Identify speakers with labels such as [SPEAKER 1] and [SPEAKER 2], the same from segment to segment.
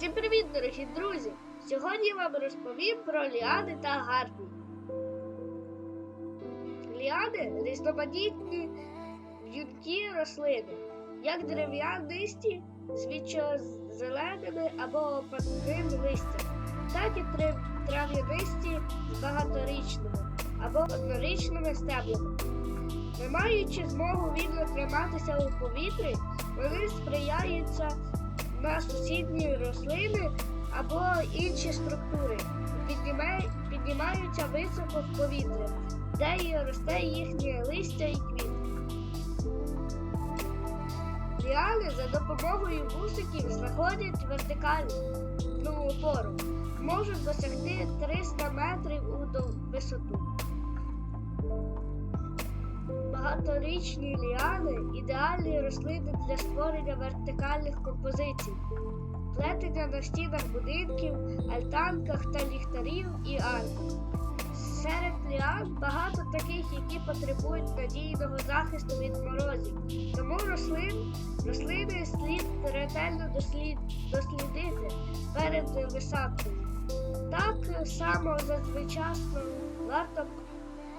[SPEAKER 1] Всім привіт, дорогі друзі! Сьогодні я вам розповім про ліани та гарпії. Ліани різноманітні в'юнкі рослини, як дерев'янисті з вічо-зеленими або опадним листям, так і трав'янисті з багаторічними або однорічними стеблами. Не маючи змогу вільно триматися у повітрі, вони сприяються на сусідні рослини або інші структури, піднімаються високо в повітря, де і росте їхнє листя і квіт. Ліани за допомогою вусиків знаходять вертикальну опору, можуть досягти 300 метрів у висоту. Багаторічні ліани ідеальні рослини для створення вертикальних композицій, плетення на стінах будинків, альтанках та ліхтарів і арк. Серед ліан багато таких, які потребують надійного захисту від морозів. Тому рослин, рослини слід ретельно дослід, дослідити перед висадкою. Так само зазвичасно варто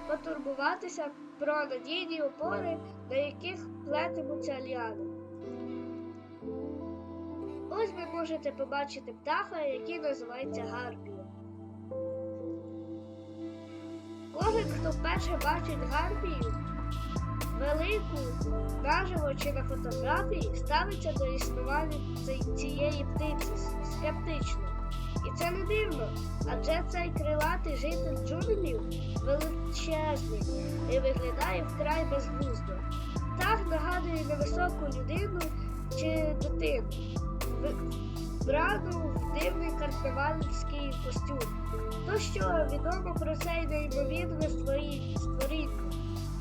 [SPEAKER 1] потурбуватися про надійні опори, на яких плетимуться ліани. Ось ви можете побачити птаха, який називається гарпія. Кожен, хто вперше бачить гарпію, велику, наживо чи на фотографії, ставиться до існування цієї птиці скептично. І це не дивно, адже цей крилатий житель джунглів величезний і виглядає вкрай безглуздо. Так нагадує невисоку людину чи дитину, вбрану в дивний карнавальський костюм. То, що відомо про цей неймовірне створі- створіння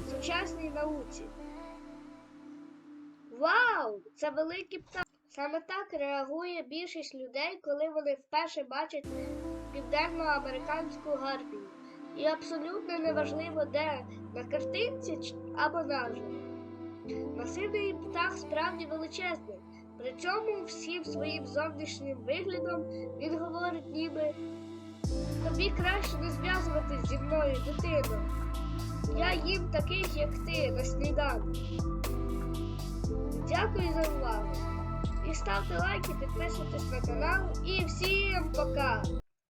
[SPEAKER 1] в сучасній науці. Вау! Це великий птах! Саме так реагує більшість людей, коли вони вперше бачать південноамериканську гарпію. І абсолютно неважливо, де на картинці або наживо. Масивний птах справді величезний. При цьому всім своїм зовнішнім виглядом він говорить ніби тобі краще не зв'язуватись зі мною, дитино. Я їм таких, як ти, на сніданок. Дякую за увагу. І ставте лайки, підписуйтесь на канал і всім пока!